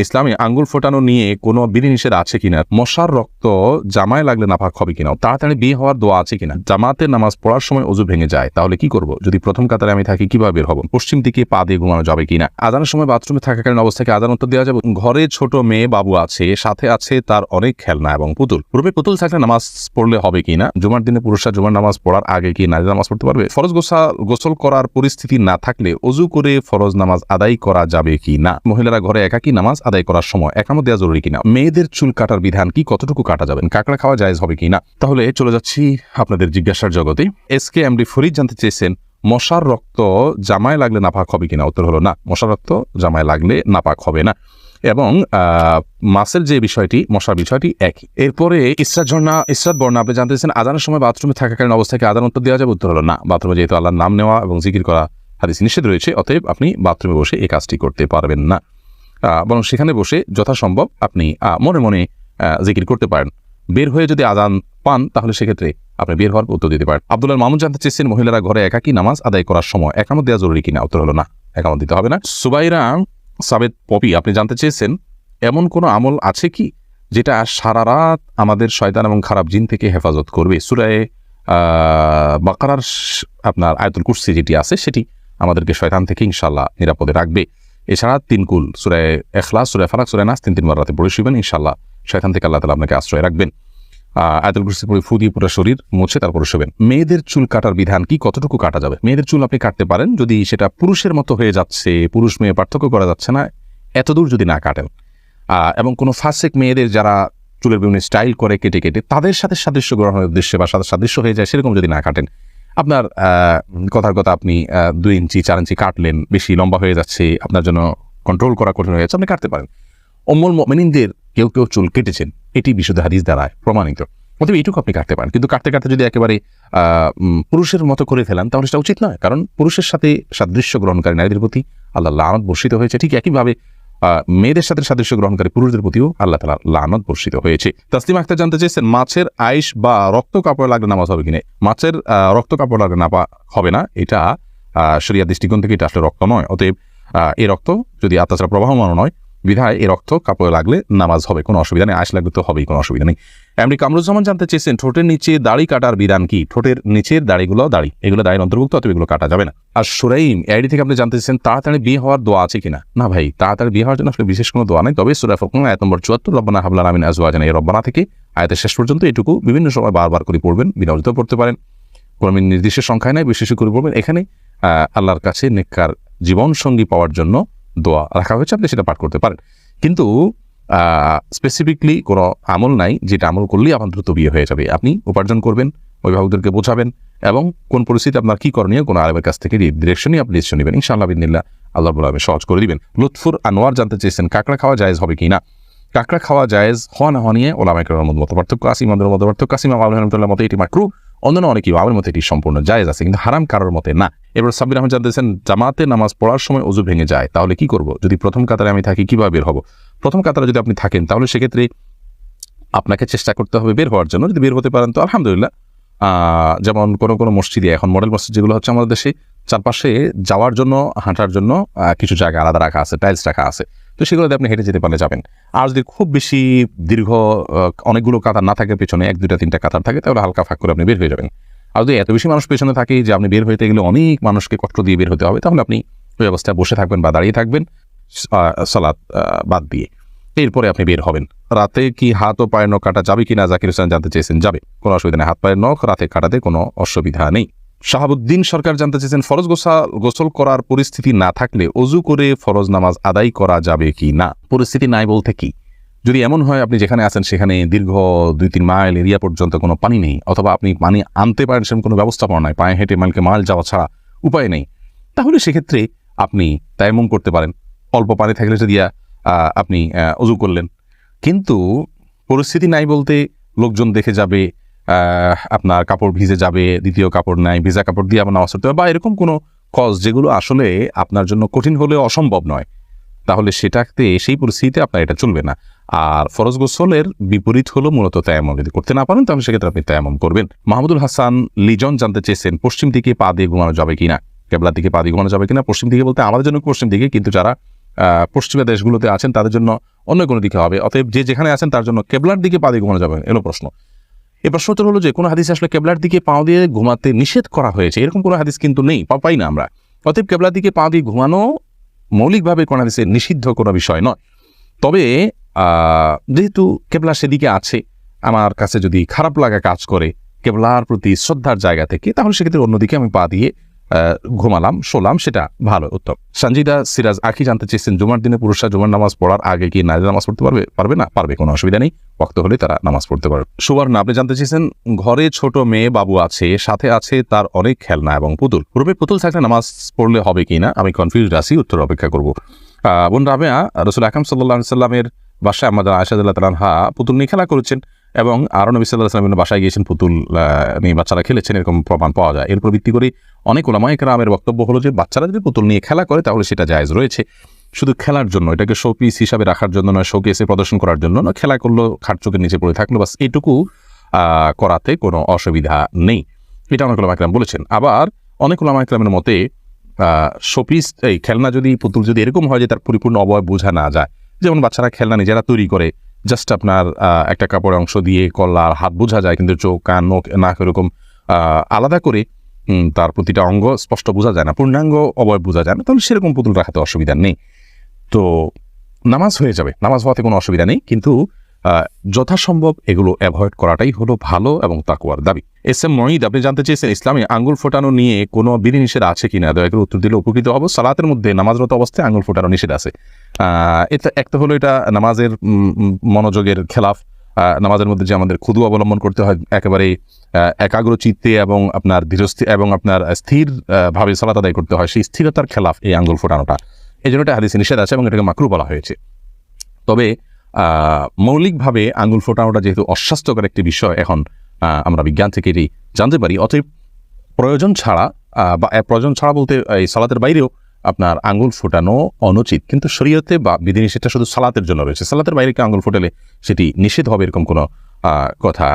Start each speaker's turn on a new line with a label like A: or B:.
A: ইসলামে আঙ্গুল ফোটানো নিয়ে কোনো বিধিনিষেধ আছে কিনা? মশার রক্ত জামায় লাগলে নাপাক হবে কিনা? তাড়াতাড়ি বিয়ে হওয়ার দোয়া আছে কিনা? জামাতের নামাজ পড়ার সময় অজু ভেঙে যায়, তাহলে কি করব? যদি প্রথম কাতারে আমি থাকি, কীভাবে বের হব? পশ্চিম দিকে পা দিয়ে ঘুমানো যাবে কিনা? আজানের সময় বাথরুমে থাকাকালীন অবস্থাকে আজান উত্তর দেওয়া যাবে। ঘরে ছোট মেয়ে বাবু আছে, সাথে আছে তার অনেক খেলনা এবং পুতুল। পূর্বে পুতুল থাকলে নামাজ পড়লে হবে কিনা? জুমার দিনে পুরুষরা জুমার নামাজ পড়ার আগে কি নারী নামাজ পড়তে পারবে? ফরজ গোসা গোসল করার পরিস্থিতি না থাকলে অজু করে ফরজ নামাজ আদায় করা যাবে কি না মহিলারা ঘরে একাকি নামাজ আদায় করার সময় একামত দেওয়া জরুরি কিনা? মেয়েদের চুল কাটার বিধান কি? কতটুকু কাটা যাবেন কাঁকড়া খাওয়া জায়েজ হবে কিনা? তাহলে চলে যাচ্ছি আপনাদের জিজ্ঞাসার জগতে। এস কে এমডি ফরিদ জানতে চেয়েছেন, মশার রক্ত জামায় লাগলে নাপাক হবে কিনা? উত্তর হলো না, মশার রক্ত জামায় লাগলে নাপাক হবে না। এবং মাসের যে বিষয়টি, মশার বিষয়টি একই। এরপরে ইসরাত ঝর্ণা, ইসরাত বর্ণা, আপনি জানতে চাইছেন আজানের সময় বাথরুমে থাকাকালীন অবস্থাকে আদান উত্তর দেওয়া যাবে? উত্তর হলো না। বাথরুমে যেহেতু আল্লাহর নাম নেওয়া এবং জিকির করা হাদিস নিষেধ রয়েছে, অতএব আপনি বাথরুমে বসে এই কাজটি করতে পারবেন না। বরং সেখানে বসে যথাসম্ভব আপনি মনে মনে জিকির করতে পারেন। বের হয়ে যদি আজান পান, তাহলে সেক্ষেত্রে আপনি বের হওয়ার উত্তর দিতে পারেন। আব্দুল্লাহ মামুন জানতে চেয়েছেন, মহিলারা ঘরে একাকি নামাজ আদায় করার সময় একামত দেওয়া জরুরি কিনা? উত্তর হলো না, একামত দিতে হবে না। সুবাইরা সাবেদ পপি, আপনি জানতে চেয়েছেন, এমন কোনো আমল আছে কি যেটা সারা রাত আমাদের শয়তান এবং খারাপ জিন থেকে হেফাজত করবে? সুরায় বাকারার আপনার আয়তুল কুরসি যেটি আছে, সেটি আমাদেরকে শয়তান থেকে ইনশাল্লাহ নিরাপদে রাখবে। এছাড়া তিন কুল সুরায় এখলাস সুরায় ফারাক সুরায় নাস, তিন তিনবার রাতে পড়ে শুবেন ইনশাল্লাহ শয়তান থেকে আল্লাহ তালা আপনাকে আশ্রয় রাখবেন। আয়াতুল কুরসি পড়ে ফু দিয়ে পুরো শরীর মুছে তারপরে শুবেন মেয়েদের চুল কাটার বিধান কি? কতটুকু কাটা যাবে? মেয়েদের চুল আপনি কাটতে পারেন, যদি সেটা পুরুষের মতো হয়ে যাচ্ছে, পুরুষ মেয়ে পার্থক্য করা যাচ্ছে না, এতদূর যদি না কাটেন। এবং কোনো ফাসেক মেয়েদের যারা চুলের বিভিন্ন স্টাইল করে কেটে কেটে, তাদের সাথে সাদৃশ্য গ্রহণের উদ্দেশ্যে বা সাদৃশ্য হয়ে যায়, সেরকম যদি না কাটেন আপনার কথার কথা আপনি দুই ইঞ্চি, চার ইঞ্চি কাটলেন, বেশি লম্বা হয়ে যাচ্ছে, আপনার জন্য কন্ট্রোল করা কঠিন হয়ে যাচ্ছে, আপনি কাটতে পারেন। অমল মেনিনদের কেউ কেউ চুল কেটেছেন, এটি বিশুদ্ধ হাদিস দ্বারায় প্রমাণিত। অতএব এইটুকু আপনি কাটতে পারেন। কিন্তু কাটতে কাটতে যদি একেবারে পুরুষের মতো করে ফেলান, তাহলে সেটা উচিত নয়। কারণ পুরুষের সাথে সাদৃশ্য গ্রহণকারী নারীদের প্রতি আল্লাহ লানত বর্ষিত হয়েছে। ঠিক একইভাবে মেয়েদের সাথে সাদৃশ্য গ্রহণকারী পুরুষদের প্রতিও আল্লাহ তালা লানত বর্ষিত হয়েছে। তাসলিম আক্তার জানতে চেয়েছেন, মাছের আইস বা রক্ত কাপড় লাগলে নামাজ হবে কিনে? মাছের রক্ত কাপড় লাগলে নাপা হবে না। এটা শরিয়া দৃষ্টিকোণ থেকে এটা আসলে রক্ত নয়। অতএব এই রক্ত যদি আত্মাচারা প্রবাহমান নয় বিধায় এই রক্ত কাপড়ে লাগলে নামাজ হবে, কোনো অসুবিধা নেই আইস লাগলে তো হবেই, কোনো অসুবিধা নেই। এমনি কামরুজ্জামান জানতে চেয়েছেন, ঠোঁটের নিচে দাড়ি কাটার বিধান কি? ঠোঁটের নিচের দাড়িগুলো দাড়ি, এগুলো দাড়ির অন্তর্ভুক্ত অথবা এগুলো কাটা যাবে না। আর সুরাইম আইডি থেকে আপনি জানতে চেয়েছেন, তাড়াতাড়ি বিয়ে হওয়ার দোয়া আছে কিনা? না ভাই, তাড়াতাড়ি বিয়ে হওয়ার জন্য আসলে বিশেষ কোনো দোয়া নেই, তবে সুরা ফকুন আয়াত নম্বর চুয়াত্তর, রব্বানা হাবলান আমিন আজওয়াজান, এই রব্বানা থেকে আয়াতের শেষ পর্যন্ত এটুকু বিভিন্ন সময় বারবার করে পড়বেন বিনাজিত পড়তে পারেন, কোনো নির্দিষ্ট সংখ্যায় নাই বিশেষ করে পড়বেন। এখানে আল্লাহর কাছে নেককার জীবন সঙ্গী পাওয়ার জন্য দোয়া। রাখা হয়েছে আপনি সেটা পাঠ করতে পারেন। কিন্তু স্পেসিফিকলি কোনো আমল নাই, যেটা আমল করলেই আমার দ্রুত বিয়ে হয়ে যাবে। আপনি উপার্জন করবেন, অভিভাবকদেরকে বোঝাবেন এবং কোন পরিস্থিতি আপনার কী করণীয়, কোনো আলেমের কাছ থেকে ডিরেকশনই আপনি ডিসিশন নেবেন। ইনশাআল্লাহ বিদিনিল্লাহ আল্লাহ বলে আমি সহজ করে দিবেন। লুৎফুর আনোয়ার জানতে চেয়েছেন, কাঁকড়া খাওয়া জায়েজ হবে কি না? কাঁকড়া খাওয়া জায়েজ হওয়া না হওয়া নিয়ে ওলামাইকের মধ্যে মত পার্থক্য আছে ইমাদের মধ্যে পার্থক্য মতো রহমতুল্লাহ মতে এটি মাকরু অন্যান্য অনেক ইমামের মতে এটি সম্পূর্ণ জায়েজ আছে, কিন্তু হারাম কারোর মতে না। এবার সাব্বির আহমদ জানতেছেন জামাতে নামাজ পড়ার সময় অজু ভেঙে যায়, তাহলে কি করব? যদি প্রথম কাতারে আমি থাকি, কীভাবে বের হব? প্রথম কাতারে যদি আপনি থাকেন, তাহলে সেক্ষেত্রে আপনাকে চেষ্টা করতে হবে বের হওয়ার জন্য। যদি বের হতে পারেন, তো আলহামদুলিল্লাহ যেমন কোনো কোনো মসজিদে, এখন মডেল মসজিদ যেগুলো হচ্ছে আমাদের দেশে, চারপাশে যাওয়ার জন্য, হাঁটার জন্য কিছু জায়গা আলাদা রাখা আছে টাইলস রাখা আছে। তো সেগুলোতে আপনি হেঁটে যেতে পারলে যাবেন। আর যদি খুব বেশি দীর্ঘ অনেকগুলো কাতার না থাকে পেছনে, এক দুটা তিনটা কাতার থাকে, তাহলে হালকা ফাঁক করে আপনি বের হয়ে যাবেন। আর যদি এত বেশি মানুষ পেছনে থাকে যে আপনি বের হইতে গেলে অনেক মানুষকে কষ্ট দিয়ে বের হতে হবে, তাহলে আপনি ওই অবস্থায় বসে থাকবেন বা দাঁড়িয়ে থাকবেন সালাদ বাদ দিয়ে। এরপরে আপনি বের হবেন। রাতে কি হাত ও পায়ের নখ কাটা যাবে কি না জাকির হোসেন জানতে চেয়েছেন, যাবে। কোনো অসুবিধা নেই, হাত, পায়ের নখ, রাতে কাটাতে কোনো অসুবিধা নেই। শাহাবুদ্দিন সরকার জানতে চেয়েছেন, ফরজ গোসা, গোসল করার পরিস্থিতি না থাকলে অজু করে ফরজ নামাজ আদায় করা যাবে কি না? পরিস্থিতি নাই বলতে কি? যদি এমন হয়, আপনি যেখানে আছেন সেখানে দীর্ঘ দুই তিন মাইল এরিয়া পর্যন্ত কোনো পানি নেই, অথবা আপনি পানি আনতে পারেন সেরকম কোনো ব্যবস্থাপনা নাই, পায়ে হেঁটে মাইলকে মাইল যাওয়া ছাড়া উপায় নেই, তাহলে সেক্ষেত্রে আপনি তাইমম করতে পারেন। অল্প পানি থাকলে যদি আপনি অজু করলেন। কিন্তু পরিস্থিতি নাই বলতে লোকজন দেখে যাবে আপনার কাপড় ভিজে যাবে, দ্বিতীয় কাপড় নাই, ভিজা কাপড় দিয়ে আপনার হবে বা এরকম কোনো কজ যেগুলো আসলে আপনার জন্য কঠিন হলেও অসম্ভব নয়। তাহলে সেটাতে, সেই পরিস্থিতিতে আপনার এটা চলবে না। আর ফরজ গোসলের বিপরীত হলো মূলত তায়ামম যদি করতে না পারেন, তাহলে সেক্ষেত্রে আপনি তায়ামম করবেন। মাহমুদুল হাসান লিজন জানতে চেয়েছেন, পশ্চিম দিকে পা দিয়ে ঘুমানো যাবে কিনা? কেবলার দিকে পা দিয়ে ঘুমানো যাবে কিনা? পশ্চিম দিকে বলতে আমাদের জন্য পশ্চিম দিকে, কিন্তু যারা পশ্চিমা দেশগুলোতে আছেন, তাদের জন্য অন্য কোনো দিকে হবে। অতএব যে যেখানে আছেন, তার জন্য কেবলার দিকে পা দিয়ে ঘুমানো যাবে, এলো প্রশ্ন। এই প্রশ্ন উত্তর হলো যে, কোনো হাদিস আসলে কেবলার দিকে পা দিয়ে ঘুমাতে নিষেধ করা হয়েছে। এরকম কোনো হাদিস কিন্তু নেই পাই না আমরা। অতএব কেবলার দিকে পা দিয়ে ঘুমানো মৌলিকভাবে কোনো হাদিসে নিষিদ্ধ কোনো বিষয় নয়। তবে যেহেতু কেবলা সেদিকে আছে, আমার কাছে যদি খারাপ লাগা কাজ করে, কেবলার প্রতি শ্রদ্ধার জায়গা থেকে, তাহলে সেক্ষেত্রে অন্যদিকে আমি পা দিয়ে ঘুমালাম, শোলাম, সেটা ভালো, উত্তম। সঞ্জিদা সিরাজ, আখি জানতে চেয়েছেন, জুমার দিনে পুরুষরা জুমার নামাজ পড়ার আগে কি নারী নামাজ পড়তে পারবে? পারবে না? পারবে, কোনো অসুবিধা নেই। বক্ত হলে তারা নামাজ পড়তে পারবে। সুবর্ণ আপনি জানতে চেয়েছেন, ঘরে ছোট মেয়ে বাবু আছে, সাথে আছে তার অনেক খেলনা এবং পুতুল। রূপে পুতুল থাকলে নামাজ পড়লে হবে কিনা আমি কনফিউজ আছি, উত্তর অপেক্ষা করব। বোন রাবেয়া, রসুল আকাম সাল্লাহ সাল্লামের বাসায় আমাদের আয়সাদুল্লাহ তালানহা পুতুল নিয়ে খেলা করেছেন। এবং আরও নবী সাল্লাহ সাল্লামের বাসায় গিয়েছেন পুতুল নিয়ে বাচ্চারা খেলেছেন, এরকম প্রমাণ পাওয়া যায়। এর উপর ভিত্তি করে অনেক ওলামাই কেরামের বক্তব্য হলো যে, বাচ্চারা যদি পুতুল নিয়ে খেলা করে, তাহলে সেটা জায়জ রয়েছে। শুধু খেলার জন্য, এটাকে শোপিস হিসাবে রাখার জন্য নয় শোকেসে প্রদর্শন করার জন্য নয়, খেলা করল খাট চোখের নিচে পড়ে থাকল, বাস এটুকু করাতে কোনো অসুবিধা নেই। এটা অনেক ওলামা একরাম বলেছেন। আবার অনেক ওলামা একরামের মতে শোপিস এই খেলনা যদি, পুতুল যদি এরকম হয় যে, তার পরিপূর্ণ অবয়ব বোঝা না যায়, যেমন বাচ্চারা খেলনা নিজেরা তৈরি করে জাস্ট আপনার একটা কাপড়ের অংশ দিয়ে কল্লার হাত বোঝা যায়, কিন্তু চোখ, কান নখ নাক এরকম আলাদা করে তার প্রতিটা অঙ্গ স্পষ্ট বোঝা যায় না, পূর্ণাঙ্গ অবয়ব বোঝা যায় না, তাহলে সেরকম পুতুল রাখাতে অসুবিধা নেই। তো নামাজ হয়ে যাবে, নামাজ হওয়াতে কোনো অসুবিধা নেই, কিন্তু যথাসম্ভব এগুলো অ্যাভয়েড করাটাই হলো ভালো এবং তাকুয়ার দাবি। এস এম মহিদ আপনি জানতে চেয়েছেন, ইসলামে আঙ্গুল ফোটানো নিয়ে কোনো বিধিনিষেধ আছে কিনা? দয়া করে উত্তর দিলে উপকৃত হব। সালাতের মধ্যে নামাজরত অবস্থায় আঙ্গুল ফোটানো নিষেধ আছে। এটা একটা হলো এটা নামাজের মনোযোগের খেলাফ। নামাজের মধ্যে যে আমাদের ক্ষুদু অবলম্বন করতে হয়, একেবারে একাগ্র চিত্তে এবং আপনার ধীরস্থির এবং আপনার স্থির ভাবে সালাত আদায় করতে হয়। সেই স্থিরতার খেলাফ এই আঙ্গুল ফোটানোটা। এই জন্য এটা হাদিসে নিষেধ আছে এবং এটাকে মাকরু বলা হয়েছে। তবে মৌলিকভাবে আঙুল ফোটানোটা যেহেতু অস্বাস্থ্যকর একটি বিষয়, এখন আমরা বিজ্ঞান থেকে এটি জানতে পারি। অতএব প্রয়োজন ছাড়া বা প্রয়োজন ছাড়া বলতে এই সালাতের বাইরেও আপনার আঙুল ফোটানো অনুচিত। কিন্তু শরীয়তে বা বিধিনিষেধটা শুধু সালাতের জন্য রয়েছে। সালাতের বাইরে আঙুল ফোটালে সেটি নিষেধ হবে এরকম কোনো কথা